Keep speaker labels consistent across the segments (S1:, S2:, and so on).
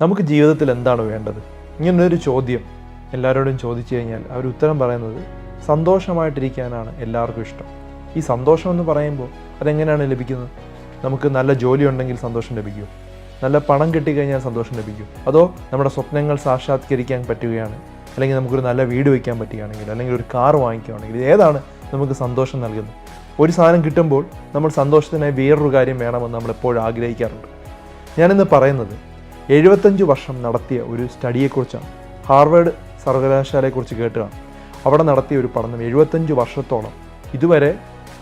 S1: നമുക്ക് ജീവിതത്തിൽ എന്താണ് വേണ്ടത്? ഇങ്ങനൊരു ചോദ്യം എല്ലാവരോടും ചോദിച്ചു കഴിഞ്ഞാൽ അവർ ഉത്തരം പറയുന്നത് സന്തോഷമായിട്ടിരിക്കാനാണ് എല്ലാവർക്കും ഇഷ്ടം. ഈ സന്തോഷം എന്ന് പറയുമ്പോൾ അതെങ്ങനെയാണ് ലഭിക്കുന്നത്? നമുക്ക് നല്ല ജോലി ഉണ്ടെങ്കിൽ സന്തോഷം ലഭിക്കും. നല്ല പണം കിട്ടിക്കഴിഞ്ഞാൽ സന്തോഷം ലഭിക്കും. അതോ നമ്മുടെ സ്വപ്നങ്ങൾ സാക്ഷാത്കരിക്കാൻ പറ്റുകയാണ്. അല്ലെങ്കിൽ നമുക്കൊരു നല്ല വീട് വയ്ക്കാൻ പറ്റുകയാണെങ്കിൽ അല്ലെങ്കിൽ ഒരു കാർ വാങ്ങിക്കുകയാണെങ്കിൽ ഏതാണ് നമുക്ക് സന്തോഷം നൽകുന്നത്? ഒരു സാധനം കിട്ടുമ്പോൾ നമ്മൾ സന്തോഷത്തിനായി വേറൊരു കാര്യം വേണമെന്ന് നമ്മൾ എപ്പോഴും ആഗ്രഹിക്കാറുണ്ട്. ഞാനിന്ന് പറയുന്നത് എഴുപത്തഞ്ച് വർഷം നടത്തിയ ഒരു സ്റ്റഡിയെക്കുറിച്ചാണ്. ഹാർവേഡ് സർവകലാശാലയെക്കുറിച്ച് കേട്ടുകയാണ് അവിടെ നടത്തിയ ഒരു പഠനം എഴുപത്തഞ്ച് വർഷത്തോളം. ഇതുവരെ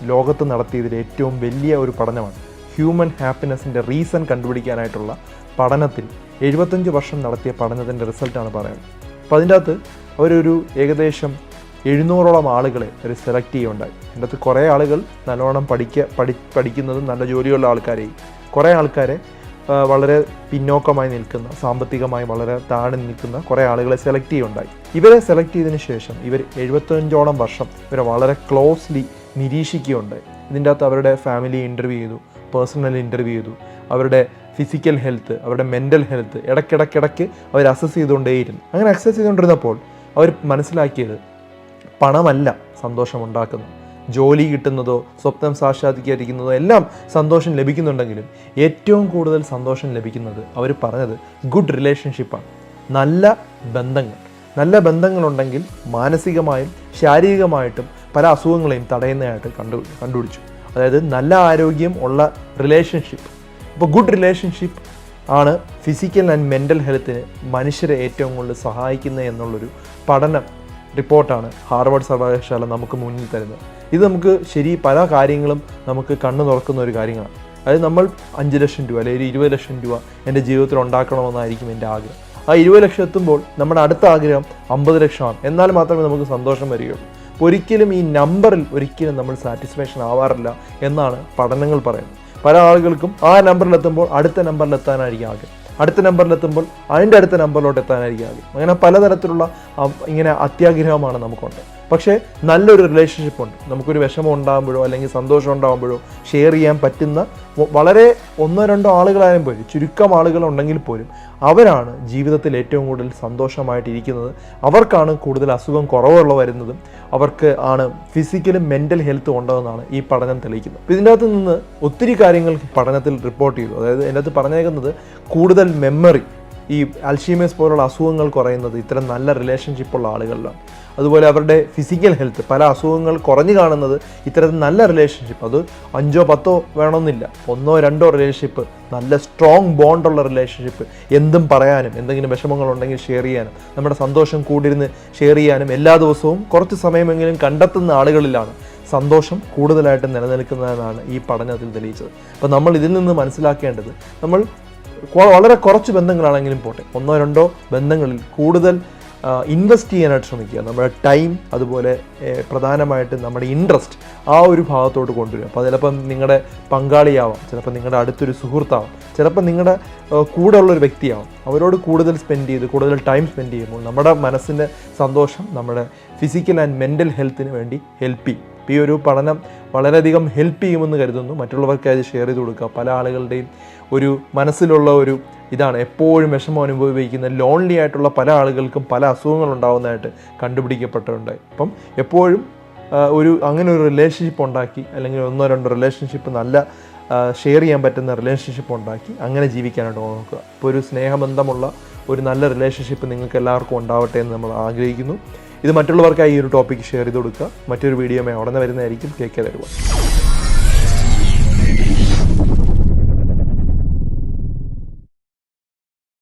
S1: ലോകത്ത് നടത്തിയതിൽ ഏറ്റവും വലിയ ഒരു പഠനമാണ്. ഹ്യൂമൻ ഹാപ്പിനെസ്സിന്റെ റീസൺ കണ്ടുപിടിക്കാനായിട്ടുള്ള പഠനത്തിൽ എഴുപത്തഞ്ച് വർഷം നടത്തിയ പഠനത്തിന്റെ റിസൾട്ടാണ് പറയുന്നത്. അപ്പോൾ അതിന്റെ അകത്ത് അവരൊരു ഏകദേശം എഴുന്നൂറോളം ആളുകളെ അവർ സെലക്ട് ചെയ്യുകയുണ്ടായി. അതിന്റെ അകത്ത് കുറേ ആളുകൾ നല്ലോണം പഠിക്കുക പഠി പഠിക്കുന്നതും നല്ല ജോലിയുള്ള ആൾക്കാരെയും കുറേ ആൾക്കാരെ വളരെ പിന്നോക്കമായി നിൽക്കുന്ന സാമ്പത്തികമായി വളരെ താഴെ നിൽക്കുന്ന കുറേ ആളുകളെ സെലക്ട് ചെയ്യുണ്ടായി ഇവരെ സെലക്ട് ചെയ്തതിന് ശേഷം ഇവർ എഴുപത്തഞ്ചോളം വർഷം ഇവരെ വളരെ ക്ലോസ്ലി നിരീക്ഷിക്കുകയുണ്ടായി. ഇതിന്റെ അകത്ത് അവരുടെ ഫാമിലി ഇന്റർവ്യൂ ചെയ്തു പേഴ്സണൽ ഇന്റർവ്യൂ ചെയ്തു അവരുടെ ഫിസിക്കൽ ഹെൽത്ത് അവരുടെ മെന്റൽ ഹെൽത്ത് ഇടയ്ക്കിടയ്ക്കിടയ്ക്ക് അവർ അസസ് ചെയ്തുകൊണ്ടേയിരുന്നു. അങ്ങനെ അസസ് ചെയ്തുകൊണ്ടിരുന്നപ്പോൾ അവർ മനസ്സിലാക്കിയത് പണമല്ല സന്തോഷമുണ്ടാക്കുന്നത്. ജോലി കിട്ടുന്നതോ സ്വപ്നം സാക്ഷാത്കരിക്കുന്നതോ എല്ലാം സന്തോഷം ലഭിക്കുന്നുണ്ടെങ്കിലും ഏറ്റവും കൂടുതൽ സന്തോഷം ലഭിക്കുന്നത് അവർ പറഞ്ഞത് ഗുഡ് റിലേഷൻഷിപ്പാണ് നല്ല ബന്ധങ്ങൾ. നല്ല ബന്ധങ്ങളുണ്ടെങ്കിൽ മാനസികമായും ശാരീരികമായിട്ടും പല അസുഖങ്ങളെയും തടയുന്നതായിട്ട് കണ്ടു കണ്ടുപിടിച്ചു. അതായത് നല്ല ആരോഗ്യം ഉള്ള റിലേഷൻഷിപ്പ് അപ്പോൾ ഗുഡ് റിലേഷൻഷിപ്പ് ആണ് ഫിസിക്കൽ ആൻഡ് മെന്റൽ ഹെൽത്തിന് മനുഷ്യരെ ഏറ്റവും കൂടുതൽ സഹായിക്കുന്നത് എന്നുള്ളൊരു പഠനം റിപ്പോർട്ടാണ് ഹാർവേഡ് സർവകലാശാല നമുക്ക് മുന്നിൽ തരുന്നത്. ഇത് നമുക്ക് ശരി പല കാര്യങ്ങളും നമുക്ക് കണ്ണു തുറക്കുന്ന ഒരു കാര്യങ്ങളാണ്. അതായത് നമ്മൾ അഞ്ച് ലക്ഷം രൂപ അല്ലെങ്കിൽ ഇരുപത് ലക്ഷം രൂപ എന്റെ ജീവിതത്തിൽ ഉണ്ടാക്കണമെന്നായിരിക്കും എന്റെ ആഗ്രഹം. ആ ഇരുപത് ലക്ഷം എത്തുമ്പോൾ നമ്മുടെ അടുത്ത ആഗ്രഹം അമ്പത് ലക്ഷമാണ്. എന്നാൽ മാത്രമേ നമുക്ക് സന്തോഷം വരികയുള്ളൂ. ഒരിക്കലും ഈ നമ്പറിൽ ഒരിക്കലും നമ്മൾ സാറ്റിസ്ഫാക്ഷൻ ആവാറില്ല എന്നാണ് പഠനങ്ങൾ പറയുന്നത്. പല ആളുകൾക്കും ആ നമ്പറിലെത്തുമ്പോൾ അടുത്ത നമ്പറിലെത്താനായിരിക്കും ആഗ്രഹം. അടുത്ത നമ്പറിലെത്തുമ്പോൾ അതിന്റെ അടുത്ത നമ്പറിലോട്ട് എത്താനായിരിക്കും ആഗ്രഹം. അങ്ങനെ പലതരത്തിലുള്ള ഇങ്ങനെ അത്യാഗ്രഹമാണ് നമുക്കുണ്ട്. പക്ഷേ നല്ലൊരു റിലേഷൻഷിപ്പ് ഉണ്ട്. നമുക്കൊരു വിഷമം ഉണ്ടാകുമ്പോഴോ അല്ലെങ്കിൽ സന്തോഷം ഉണ്ടാകുമ്പോഴോ ഷെയർ ചെയ്യാൻ പറ്റുന്ന വളരെ ഒന്നോ രണ്ടോ ആളുകളായാലും പോലും ചുരുക്കം ആളുകൾ ഉണ്ടെങ്കിൽ പോലും അവരാണ് ജീവിതത്തിൽ ഏറ്റവും കൂടുതൽ സന്തോഷമായിട്ടിരിക്കുന്നത് അവർക്കാണ് കൂടുതൽ അസുഖം കുറവുള്ള വരുന്നതും അവർക്ക് ആണ് ഫിസിക്കലും മെന്റൽ ഹെൽത്തും ഉണ്ടെന്നാണ് ഈ പഠനം തെളിയിക്കുന്നത്. ഇതിന്റെ അകത്ത് നിന്ന് ഒത്തിരി കാര്യങ്ങൾ പഠനത്തിൽ റിപ്പോർട്ട് ചെയ്തു. അതായത് എന്റെ അകത്ത് പറഞ്ഞേക്കുന്നത് കൂടുതൽ മെമ്മറി ഈ അൽഷീമേഴ്സ് പോലുള്ള അസുഖങ്ങൾ കുറയുന്നത് ഇത്തരം നല്ല റിലേഷൻഷിപ്പുള്ള ആളുകളിലാണ്. അതുപോലെ അവരുടെ ഫിസിക്കൽ ഹെൽത്ത് പല അസുഖങ്ങൾ കുറഞ്ഞു കാണുന്നത് ഇത്തരത്തിൽ നല്ല റിലേഷൻഷിപ്പ് അത് അഞ്ചോ പത്തോ വേണമെന്നില്ല. ഒന്നോ രണ്ടോ റിലേഷൻഷിപ്പ് നല്ല സ്ട്രോങ് ബോണ്ടുള്ള റിലേഷൻഷിപ്പ് എന്തും പറയാനും എന്തെങ്കിലും വിഷമങ്ങളുണ്ടെങ്കിൽ ഷെയർ ചെയ്യാനും നമ്മുടെ സന്തോഷം കൂടിയിരുന്ന് ഷെയർ ചെയ്യാനും എല്ലാ ദിവസവും കുറച്ച് സമയമെങ്കിലും കണ്ടെത്തുന്ന ആളുകളിലാണ് സന്തോഷം കൂടുതലായിട്ട് നിലനിൽക്കുന്നതെന്നാണ് ഈ പഠനത്തിൽ തെളിയിച്ചത്. അപ്പോൾ നമ്മൾ ഇതിൽ നിന്ന് മനസ്സിലാക്കേണ്ടത് നമ്മൾ വളരെ കുറച്ച് ബന്ധങ്ങളാണെങ്കിലും പോട്ടെ. ഒന്നോ രണ്ടോ ബന്ധങ്ങളിൽ കൂടുതൽ ഇൻവെസ്റ്റ് ചെയ്യാനായിട്ട് ശ്രമിക്കുക. നമ്മുടെ ടൈം അതുപോലെ പ്രധാനമായിട്ട് നമ്മുടെ ഇൻട്രസ്റ്റ് ആ ഒരു ഭാഗത്തോട്ട് കൊണ്ടുവരിക. അപ്പോൾ ചിലപ്പം നിങ്ങളുടെ പങ്കാളിയാവാം ചിലപ്പോൾ നിങ്ങളുടെ അടുത്തൊരു സുഹൃത്താവാം ചിലപ്പോൾ നിങ്ങളുടെ കൂടെ ഉള്ളൊരു വ്യക്തിയാവും. അവരോട് കൂടുതൽ സ്പെൻഡ് ചെയ്ത് കൂടുതൽ ടൈം സ്പെൻഡ് ചെയ്യുമ്പോൾ നമ്മുടെ മനസ്സിന്റെ സന്തോഷം നമ്മുടെ ഫിസിക്കൽ ആൻഡ് മെന്റൽ ഹെൽത്തിന് വേണ്ടി ഹെൽപ്പ് ചെയ്യും. ഈ ഒരു പഠനം വളരെയധികം ഹെൽപ്പ് ചെയ്യുമെന്ന് കരുതുന്നു. മറ്റുള്ളവർക്ക് അത് ഷെയർ ചെയ്ത് കൊടുക്കുക. പല ആളുകളുടെയും ഒരു മനസ്സിലുള്ള ഒരു ഇതാണ്. എപ്പോഴും വിഷമം അനുഭവിക്കുന്ന ലോൺലി ആയിട്ടുള്ള പല ആളുകൾക്കും പല അസുഖങ്ങൾ ഉണ്ടാകുന്നതായിട്ട് കണ്ടുപിടിക്കപ്പെട്ടിട്ടുണ്ട് അപ്പം എപ്പോഴും ഒരു അങ്ങനെ ഒരു റിലേഷൻഷിപ്പ് ഉണ്ടാക്കി അല്ലെങ്കിൽ ഒന്നോ രണ്ടോ റിലേഷൻഷിപ്പ് നല്ല ഷെയർ ചെയ്യാൻ പറ്റുന്ന റിലേഷൻഷിപ്പ് ഉണ്ടാക്കി അങ്ങനെ ജീവിക്കാനായിട്ട് നോക്കുക. ഇപ്പോൾ ഒരു സ്നേഹബന്ധമുള്ള ഒരു നല്ല റിലേഷൻഷിപ്പ് നിങ്ങൾക്ക് എല്ലാവർക്കും ഉണ്ടാവട്ടെ എന്ന് നമ്മൾ ആഗ്രഹിക്കുന്നു. ഇത് മറ്റുള്ളവർക്കായി ഈ ഒരു ടോപ്പിക് ഷെയർ ചെയ്ത് കൊടുക്കുക. മറ്റൊരു വീഡിയോ ഉടനെ വരുന്നതായിരിക്കും കേൾക്കാൻ തരുക